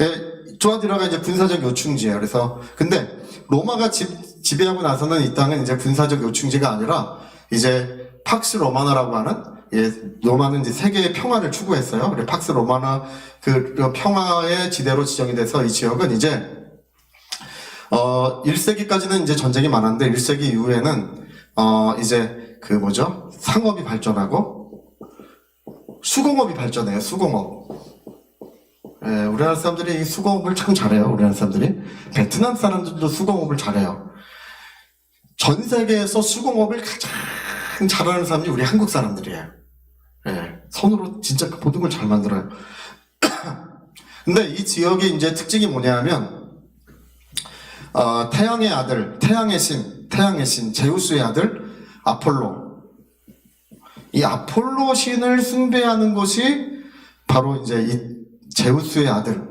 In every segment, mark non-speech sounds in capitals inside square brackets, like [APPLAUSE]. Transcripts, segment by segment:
예, 투아디라가 이제 군사적 요충지예요. 그래서 근데 로마가 지, 지배하고 나서는 이 땅은 이제 군사적 요충지가 아니라 이제 팍스 로마나라고 하는 예, 로마는 이제 세계의 평화를 추구했어요. 그래 팍스 로마나 그 평화의 지대로 지정이 돼서 이 지역은 이제 어 1세기까지는 이제 전쟁이 많았는데 1세기 이후에는 어 이제 그 뭐죠? 상업이 발전하고 수공업이 발전해요. 수공업. 예, 우리나라 사람들이 이 수공업을 참 잘해요. 우리나라 사람들이. 베트남 사람들도 수공업을 잘해요. 전 세계에서 수공업을 가장 잘하는 사람이 우리 한국 사람들이에요. 예, 손으로 진짜 그 모든 걸 잘 만들어요. [COUGHS] 근데 이 지역의 이제 특징이 뭐냐면, 어, 태양의 아들, 태양의 신, 태양의 신, 제우스의 아들, 아폴로. 이 아폴로 신을 숭배하는 것이 바로 이제 이 제우스의 아들,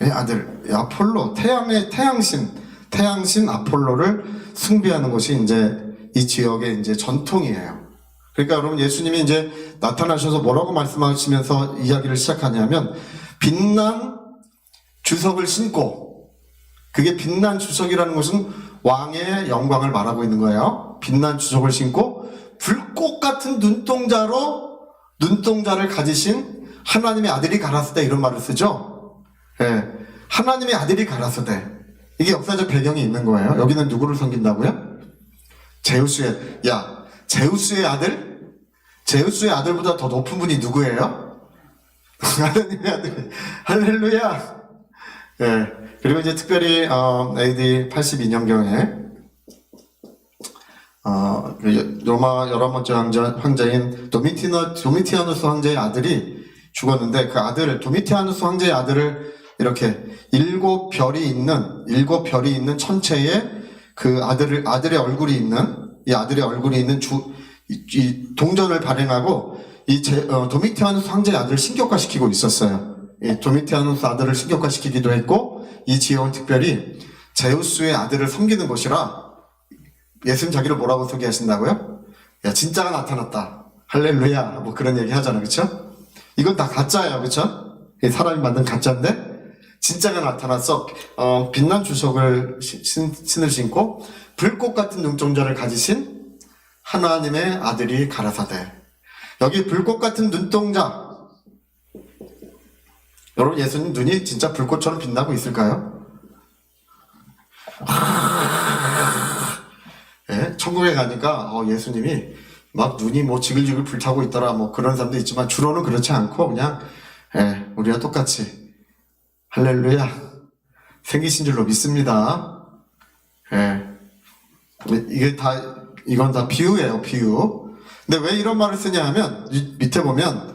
의 아들, 이 아폴로, 태양의 태양신, 태양신 아폴로를 숭배하는 것이 이제 이 지역의 이제 전통이에요. 그러니까 여러분 예수님이 이제 나타나셔서 뭐라고 말씀하시면서 이야기를 시작하냐면 빛난 주석을 신고 그게 빛난 주석이라는 것은 왕의 영광을 말하고 있는 거예요. 빛난 주석을 신고 불꽃 같은 눈동자로 눈동자를 가지신 하나님의 아들이 가라스다 이런 말을 쓰죠. 예. 하나님의 아들이 가라스대. 이게 역사적 배경이 있는 거예요. 여기는 누구를 섬긴다고요? 제우스의 야 제우스의 아들? 제우스의 아들보다 더 높은 분이 누구예요? [LAUGHS] 하나님의 아들. 할렐루야. 예. 그리고 이제 특별히 어, AD 82년경에 어, 그 로마 열한 번째 황제, 황제인 도미티너, 도미티아누스 황제의 아들이 죽었는데 그 아들 도미티아누스 황제의 아들을 이렇게 일곱 별이 있는 일곱 별이 있는 천체에 그 아들을 아들의 얼굴이 있는 이 아들의 얼굴이 있는 주, 이, 이 동전을 발행하고 이 제, 어, 도미티아누스 황제의 아들을 신격화시키고 있었어요. 이 도미티아누스 아들을 신격화시키기도 했고 이 지역은 특별히 제우스의 아들을 섬기는 곳이라 예수님 자기를 뭐라고 소개하신다고요? 야 진짜가 나타났다. 할렐루야. 뭐 그런 얘기 하잖아, 그렇죠? 이건 다 가짜예요, 그렇죠? 사람이 만든 가짜인데 진짜가 나타났어. 어, 빛난 주석을 신, 신- 신을 신고 불꽃 같은 눈동자를 가지신 하나님의 아들이 가라사대. 여기 불꽃 같은 눈동자. 여러분 예수님 눈이 진짜 불꽃처럼 빛나고 있을까요? 예, 천국에 가니까 어, 예수님이 막 눈이 뭐 지글지글 불타고 있더라 뭐 그런 사람도 있지만 주로는 그렇지 않고 그냥 예, 우리와 똑같이 할렐루야 생기신 줄로 믿습니다. 예, 이게 다 이건 다 비유예요 비유. 근데 왜 이런 말을 쓰냐 하면 이- 밑에 보면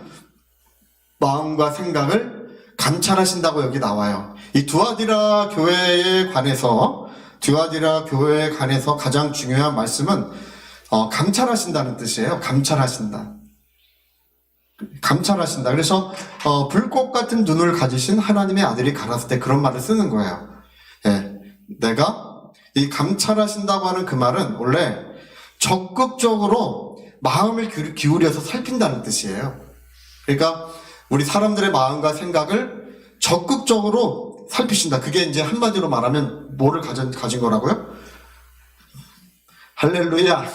마음과 생각을 감찰하신다고 여기 나와요. 이 두아디라 교회에 관해서 두아디라 교회에 관해서 가장 중요한 말씀은 어, 감찰하신다는 뜻이에요. 감찰하신다. 감찰하신다. 그래서 어, 불꽃 같은 눈을 가지신 하나님의 아들이 가라스 때 그런 말을 쓰는 거예요. 예, 내가 이 감찰하신다고 하는 그 말은 원래 적극적으로 마음을 기울- 기울여서 살핀다는 뜻이에요. 그러니까 우리 사람들의 마음과 생각을 적극적으로 살피신다. 그게 이제 한마디로 말하면 뭐를 가진, 가진 거라고요? 할렐루야.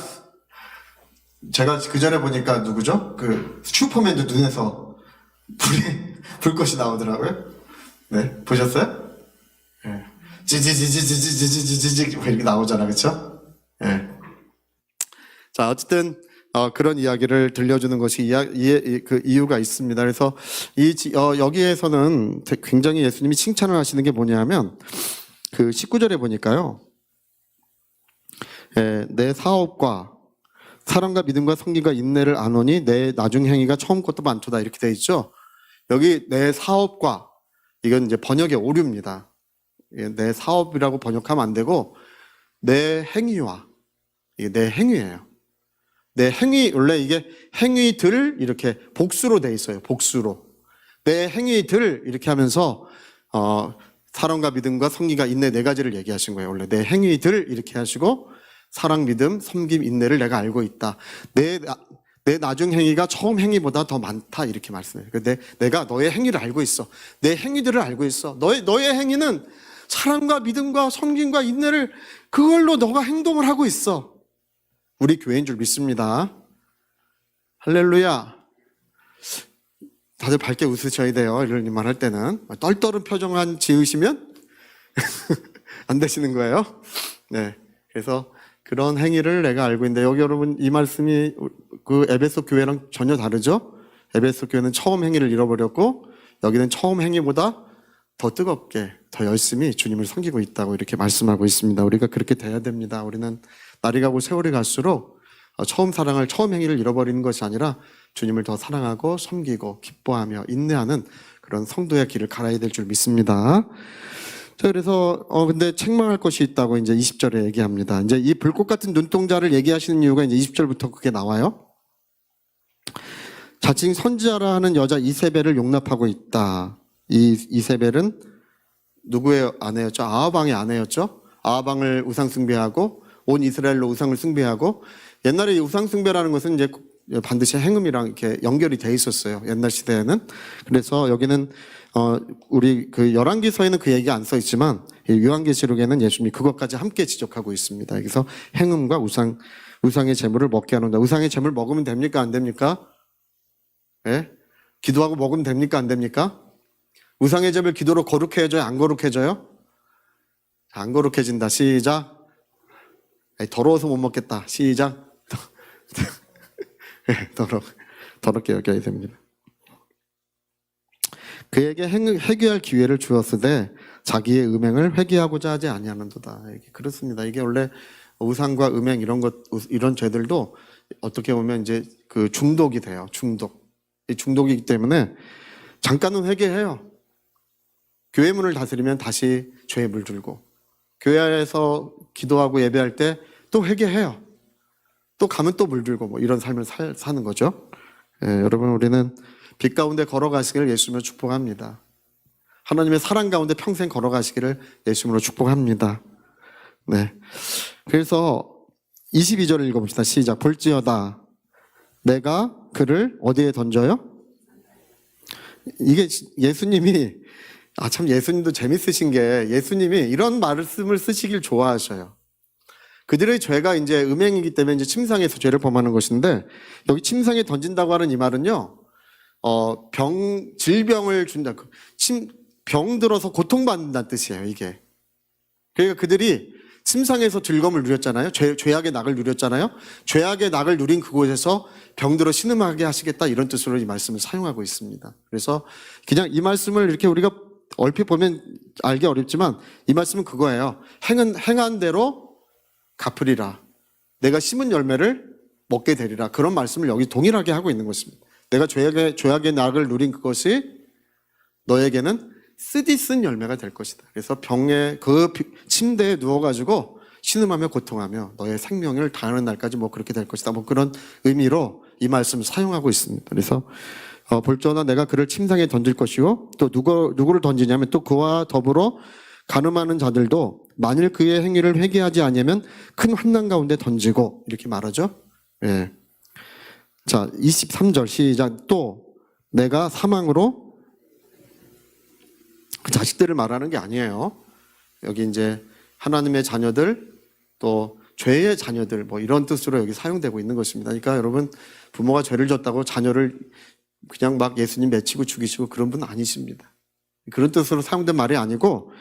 제가 그 전에 보니까 누구죠? 그 슈퍼맨도 눈에서 불이, [LAUGHS] 불꽃이 나오더라고요. 네, 보셨어요? 예. 찌지지지지지지지지지 이렇게 나오잖아, 그쵸? 예. 자, 어쨌든 어, 그런 이야기를 들려주는 것이 그 이유가 있습니다. 그래서 이 지- 어, 여기에서는 되- 굉장히 예수님이 칭찬을 하시는 게 뭐냐면 그 19절에 보니까요. 예, 내 사업과 사랑과 믿음과 성기가 인내를 안오니 내 나중 행위가 처음 것도 많도다 이렇게 돼 있죠. 여기 내 사업과 이건 이제 번역의 오류입니다. 예, 내 사업이라고 번역하면 안 되고 내 행위와 이게 내 행위예요. 내 행위 원래 이게 행위들 이렇게 복수로 돼 있어요. 복수로 내 행위들 이렇게 하면서 어 사랑과 믿음과 성기가 인내 네 가지를 얘기하신 거예요. 원래 내 행위들 이렇게 하시고 사랑, 믿음, 섬김, 인내를 내가 알고 있다. 내, 나- 내 나중 행위가 처음 행위보다 더 많다 이렇게 말씀해요. 내, 내가 너의 행위를 알고 있어. 내 행위들을 알고 있어. 너의 너의 행위는 사랑과 믿음과 섬김과 인내를 그걸로 너가 행동을 하고 있어. 우리 교회인 줄 믿습니다. 할렐루야. 다들 밝게 웃으셔야 돼요. 이런 말할 때는 떨떠른 표정만 지으시면 [LAUGHS] 안 되시는 거예요. 네. 그래서 그런 행위를 내가 알고 있는데 여기 여러분 이 말씀이 그 에베소 교회랑 전혀 다르죠? 에베소 교회는 처음 행위를 잃어버렸고 여기는 처음 행위보다 더 뜨겁게 더 열심히 주님을 섬기고 있다고 이렇게 말씀하고 있습니다. 우리가 그렇게 돼야 됩니다. 우리는 날이 가고 세월이 갈수록 어, 처음 사랑을 처음 행위를 잃어버리는 것이 아니라 주님을 더 사랑하고 섬기고 기뻐하며 인내하는 그런 성도의 길을 갈아야 될 줄 믿습니다. 자, 그래서, 어, 근데 책망할 것이 있다고 이제 20절에 얘기합니다. 이제 이 불꽃 같은 눈동자를 얘기하시는 이유가 이제 20절부터 그게 나와요. 자칭 선지자라 하는 여자 이세벨을 용납하고 있다. 이 이세벨은 누구의 아내였죠? 아하방의 아내였죠? 아하방을 우상 숭배하고 온 이스라엘로 우상을 숭배하고 옛날에 이 우상 숭배라는 것은 이제 반드시 행음이랑 이렇게 연결이 돼 있었어요. 옛날 시대에는. 그래서 여기는 어 우리 그 열왕기서에는 그 얘기 안써 있지만 이 요한계시록에는 예수님이 그것까지 함께 지적하고 있습니다. 여기서 행음과 우상 우상의 제물을 먹게 하는다. 우상의 제물 먹으면 됩니까? 안 됩니까? 예? 기도하고 먹으면 됩니까? 안 됩니까? 우상의 제물 기도로 거룩해져요? 안 거룩해져요? 안 거룩해진다. 시작. 에이, 더러워서 못 먹겠다. 시작. [LAUGHS] 예, 더러, 더럽게 여겨야 됩니다. 그에게 행- 회개할 기회를 주었으되 자기의 음행을 회개하고자 하지 아니하는도다. 이게 그렇습니다. 이게 원래 우상과 음행 이런 것 이런 죄들도 어떻게 보면 이제 그 중독이 돼요. 중독. 이 중독이기 때문에 잠깐은 회개해요. 교회 문을 다스리면 다시 죄에 물들고 교회에서 기도하고 예배할 때 또 회개해요. 또 가면 또 물들고 뭐 이런 삶을 살, 사는 거죠. 예, 여러분 우리는 빛 가운데 걸어가시기를 예수님으로 축복합니다. 하나님의 사랑 가운데 평생 걸어가시기를 예수님으로 축복합니다. 네. 그래서 22절을 읽어봅시다. 시작. 볼지어다. 내가 그를 어디에 던져요? 이게 예수님이, 아, 참 예수님도 재밌으신 게 예수님이 이런 말씀을 쓰시길 좋아하셔요. 그들의 죄가 이제 음행이기 때문에 이제 침상에서 죄를 범하는 것인데 여기 침상에 던진다고 하는 이 말은요, 어, 병, 질병을 준다. 그 침, 병 들어서 고통받는다는 뜻이에요, 이게. 그러니까 그들이 침상에서 즐거움을 누렸잖아요. 죄, 죄악의 낙을 누렸잖아요. 죄악의 낙을 누린 그곳에서 병들어 신음하게 하시겠다 이런 뜻으로 이 말씀을 사용하고 있습니다. 그래서 그냥 이 말씀을 이렇게 우리가 얼핏 보면 알기 어렵지만 이 말씀은 그거예요. 행은 행한 대로 갚으리라. 내가 심은 열매를 먹게 되리라. 그런 말씀을 여기 동일하게 하고 있는 것입니다. 내가 죄악의, 죄악의 낙을 누린 그것이 너에게는 쓰디 쓴 열매가 될 것이다. 그래서 병에 그 비- 침대에 누워가지고 신음하며 고통하며 너의 생명을 다하는 날까지 뭐 그렇게 될 것이다. 뭐 그런 의미로 이 말씀을 사용하고 있습니다. 그래서 어, 볼저나 내가 그를 침상에 던질 것이요 또 누구 누구를 던지냐면 또 그와 더불어 가늠하는 자들도 만일 그의 행위를 회개하지 아니하면 큰 환난 가운데 던지고 이렇게 말하죠. 예. 자, 23절 시작. 또 내가 사망으로 그 자식들을 말하는 게 아니에요. 여기 이제 하나님의 자녀들 또 죄의 자녀들 뭐 이런 뜻으로 여기 사용되고 있는 것입니다. 그러니까 여러분 부모가 죄를 졌다고 자녀를 그냥 막 예수님 맺히고 죽이시고 그런 분 아니십니다. 그런 뜻으로 사용된 말이 아니고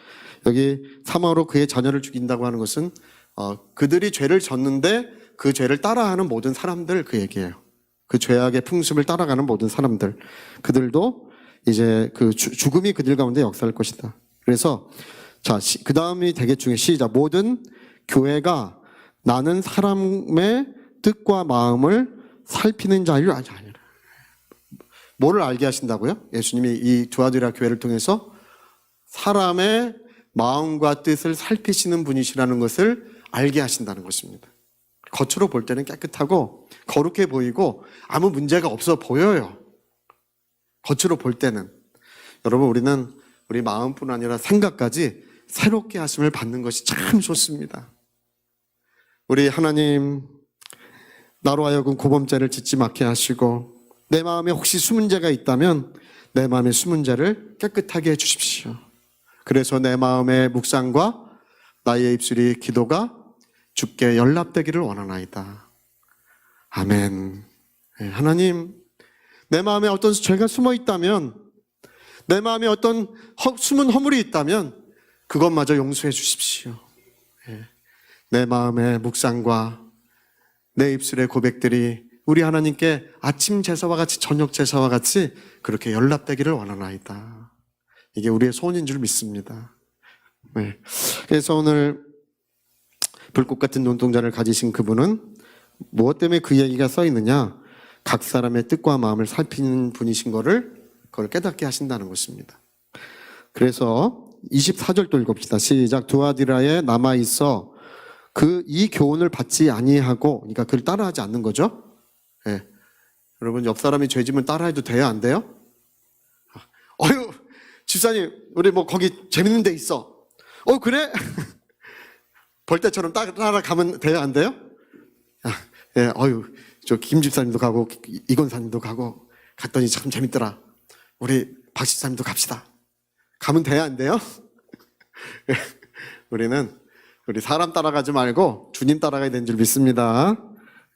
여기 사망으로 그의 자녀를 죽인다고 하는 것은 어, 그들이 죄를 졌는데 그 죄를 따라하는 모든 사람들 그 얘기예요. 그 죄악의 풍습을 따라가는 모든 사람들 그들도 이제 그 주- 죽음이 그들 가운데 역사할 것이다. 그래서 자, 그 다음이 되게 중요해. 시작. 모든 교회가 나는 사람의 뜻과 마음을 살피는 아니 아니라. 뭐를 알게 하신다고요? 예수님이 이 두아디라 교회를 통해서 사람의 마음과 뜻을 살피시는 분이시라는 것을 알게 하신다는 것입니다. 겉으로 볼 때는 깨끗하고 거룩해 보이고 아무 문제가 없어 보여요. 겉으로 볼 때는. 여러분, 우리는 우리 마음뿐 아니라 생각까지 새롭게 하심을 받는 것이 참 좋습니다. 우리 하나님, 나로 하여금 고범죄를 짓지 않게 하시고 내 마음에 혹시 숨은 죄가 있다면 내 마음의 숨은 죄를 깨끗하게 해 주십시오. 그래서 내 마음의 묵상과 나의 입술이 기도가 주께 연락되기를 원하나이다. 아멘. 예, 하나님, 내 마음에 어떤 죄가 숨어 있다면, 내 마음에 어떤 허- 숨은 허물이 있다면, 그것마저 용서해 주십시오. 예, 내 마음의 묵상과 내 입술의 고백들이 우리 하나님께 아침 제사와 같이 저녁 제사와 같이 그렇게 연락되기를 원하나이다. 이게 우리의 소원인 줄 믿습니다. 네. 그래서 오늘 불꽃 같은 눈동자를 가지신 그분은 무엇 때문에 그 얘기가 써 있느냐? 각 사람의 뜻과 마음을 살피는 분이신 거를 그걸 깨닫게 하신다는 것입니다. 그래서 24절도 읽읍시다. 시작. 두아디라에 남아 있어 그 이 교훈을 받지 아니하고 그러니까 그를 따라하지 않는 거죠. 예. 여러분 옆 사람이 죄지면 따라해도 돼요, 안 돼요? 어유 집사님 우리 뭐 거기 재밌는 데 있어. 어 그래? [LAUGHS] 벌떼처럼 따- 따라가면 돼요, 안 돼요? 아, 예, 어유 저 김 집사님도 가고 이- 이건 사님도 가고 갔더니 참 재밌더라. 우리 박 집사님도 갑시다. 가면 돼요, 안 돼요? [LAUGHS] 예, 우리는 우리 사람 따라가지 말고 주님 따라가야 되는 줄 믿습니다.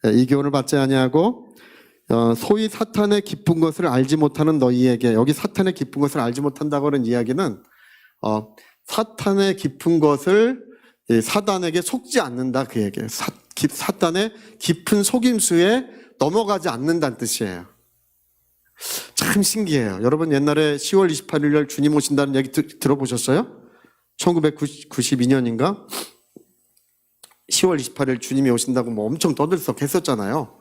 예, 이 교훈을 받지 아니하고 어, 소위 사탄의 깊은 것을 알지 못하는 너희에게 여기 사탄의 깊은 것을 알지 못한다고 하는 이야기는 어, 사탄의 깊은 것을 이 사단에게 속지 않는다 그 얘기예요. 사, 기- 사탄의 깊은 속임수에 넘어가지 않는다는 뜻이에요. 참 신기해요. 여러분 옛날에 10월 28일 날 주님 오신다는 얘기 들, 들어보셨어요? 1992년인가? 10월 28일 주님이 오신다고 뭐 엄청 떠들썩 했었잖아요.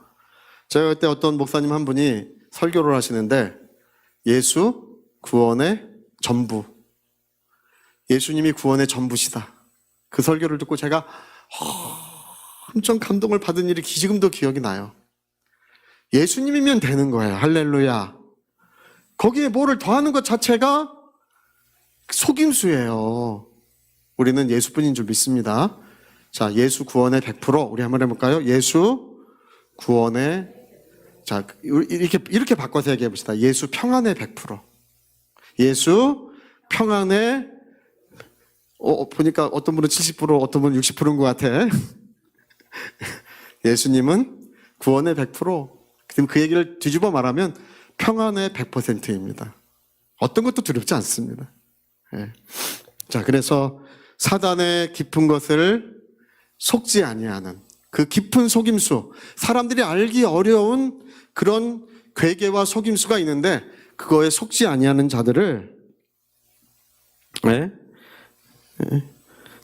제가 그때 어떤 목사님 한 분이 설교를 하시는데 예수 구원의 전부. 예수님이 구원의 전부시다. 그 설교를 듣고 제가 엄청 감동을 받은 일이 지금도 기억이 나요. 예수님이면 되는 거예요. 할렐루야. 거기에 뭐를 더하는 것 자체가 속임수예요. 우리는 예수뿐인 줄 믿습니다. 자, 예수 구원의 100% 우리 한번 해볼까요? 예수 구원의 자 이렇게 이렇게 바꿔서 얘기해 봅시다. 예수 평안의 100%. 예수 평안의 어, 보니까 어떤 분은 70% 어떤 분은 60%인 것 같아. [LAUGHS] 예수님은 구원의 100%. 그럼 그 얘기를 뒤집어 말하면 평안의 100%입니다. 어떤 것도 두렵지 않습니다. 예. 자, 그래서 사단의 깊은 것을 속지 아니하는 그 깊은 속임수, 사람들이 알기 어려운 그런 괴계와 속임수가 있는데 그거에 속지 아니하는 자들을 예? 예.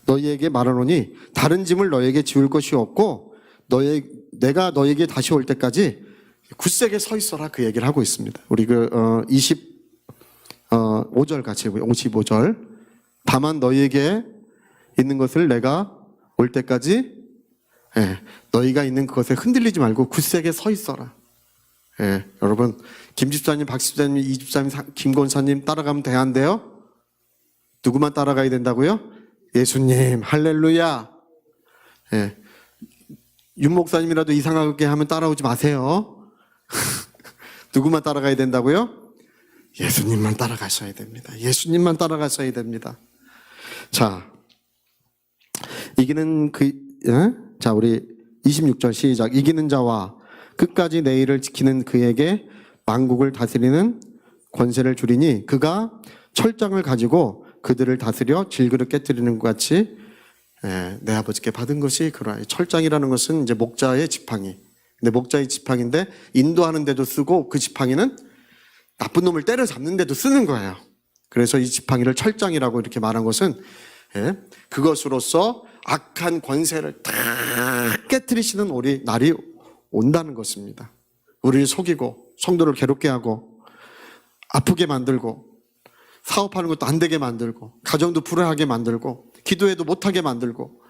너희에게 말하노니 다른 짐을 너희에게 지울 것이 없고 너희 내가 너희에게 다시 올 때까지 굳세게 서 있어라 그 얘기를 하고 있습니다. 우리 그 어, 20 어, 5절 같이 55절 다만 너희에게 있는 것을 내가 올 때까지 예, 너희가 있는 그것에 흔들리지 말고 굳세게 서 있어라. 예, 여러분 김 집사님, 박 집사님, 이 집사님, 사- 김 권사님 따라가면 돼안돼요? 누구만 따라가야 된다고요? 예수님, 할렐루야. 예, 윤 목사님이라도 이상하게 하면 따라오지 마세요. [LAUGHS] 누구만 따라가야 된다고요? 예수님만 따라가셔야 됩니다. 예수님만 따라가셔야 됩니다. 자, 이기는 그, 예? 자, 우리 26절 시작. 이기는 자와 끝까지 내 일을 지키는 그에게 만국을 다스리는 권세를 주리니 그가 철장을 가지고 그들을 다스려 질그릇 깨뜨리는 것 같이 예, 내 아버지께 받은 것이 그러하여 철장이라는 것은 이제 목자의 지팡이. 근데 목자의 지팡이인데 인도하는 데도 쓰고 그 지팡이는 나쁜 놈을 때려잡는 데도 쓰는 거예요. 그래서 이 지팡이를 철장이라고 이렇게 말한 것은 예, 그것으로서 악한 권세를 다 깨뜨리시는 우리 날이 온다는 것입니다. 우리를 속이고 성도를 괴롭게 하고 아프게 만들고 사업하는 것도 안 되게 만들고 가정도 불행하게 만들고 기도해도 못하게 만들고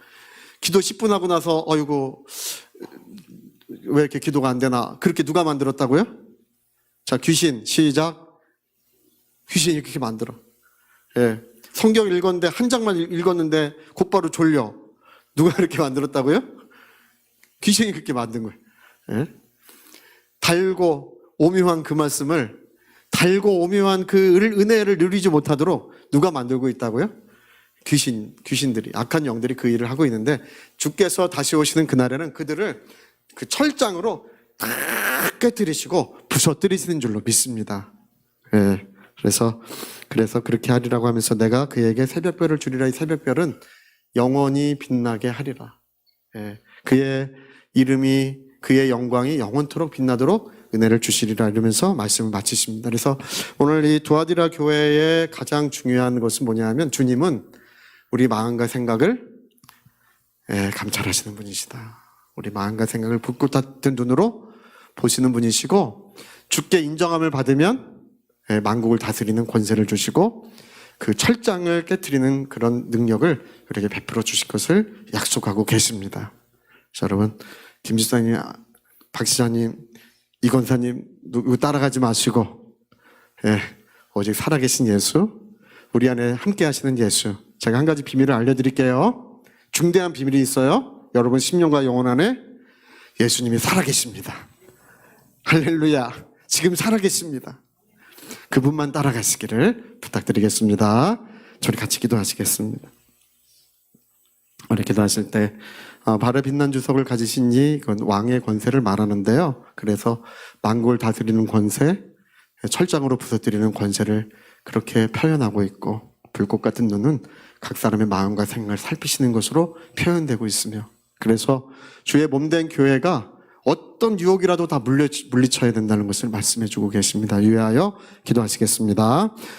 기도 10분 하고 나서 어이구 왜 이렇게 기도가 안 되나 그렇게 누가 만들었다고요? 자 귀신 시작 귀신이 그렇게 만들어 예. 성경 읽었는데 한 장만 읽- 읽었는데 곧바로 졸려 누가 [LAUGHS] 이렇게 만들었다고요? 귀신이 그렇게 만든 거예요 예? 달고 오묘한 그 말씀을 달고 오묘한 그 을- 은혜를 누리지 못하도록 누가 만들고 있다고요? 귀신, 귀신들이, 악한 영들이 그 일을 하고 있는데 주께서 다시 오시는 그날에는 그들을 그 철장으로 다 깨뜨리시고 부서뜨리시는 줄로 믿습니다. 예. 그래서, 그래서 그렇게 하리라고 하면서 내가 그에게 새벽별을 주리라 이 새벽별은 영원히 빛나게 하리라. 예. 그의 이름이 그의 영광이 영원토록 빛나도록 은혜를 주시리라 이러면서 말씀을 마치십니다. 그래서 오늘 이 두아디라 교회의 가장 중요한 것은 뭐냐 하면 주님은 우리 마음과 생각을 예, 감찰하시는 분이시다. 우리 마음과 생각을 붓고 닫은 눈으로 보시는 분이시고 주께 인정함을 받으면 예, 만국을 다스리는 권세를 주시고 그 철장을 깨뜨리는 그런 능력을 우리에게 베풀어 주실 것을 약속하고 계십니다. 자, 여러분, 김 지사님, 박 시장님, 이 권사님 누구 따라가지 마시고 예, 오직 살아계신 예수, 우리 안에 함께 하시는 예수. 제가 한 가지 비밀을 알려드릴게요. 중대한 비밀이 있어요. 여러분 10년과 영원 안에 예수님이 살아계십니다. 할렐루야. 지금 살아계십니다. 그분만 따라가시기를 부탁드리겠습니다. 저리 같이 기도하시겠습니다. 우리 기도하실 때 어, 발에 빛난 주석을 가지신 이 그건 왕의 권세를 말하는데요. 그래서 만국을 다스리는 권세, 철장으로 부서뜨리는 권세를 그렇게 표현하고 있고 불꽃 같은 눈은 각 사람의 마음과 생각을 살피시는 것으로 표현되고 있으며 그래서 주의 몸된 교회가 어떤 유혹이라도 다 물리, 물리쳐야 된다는 것을 말씀해 주고 계십니다. 유의하여 기도하시겠습니다.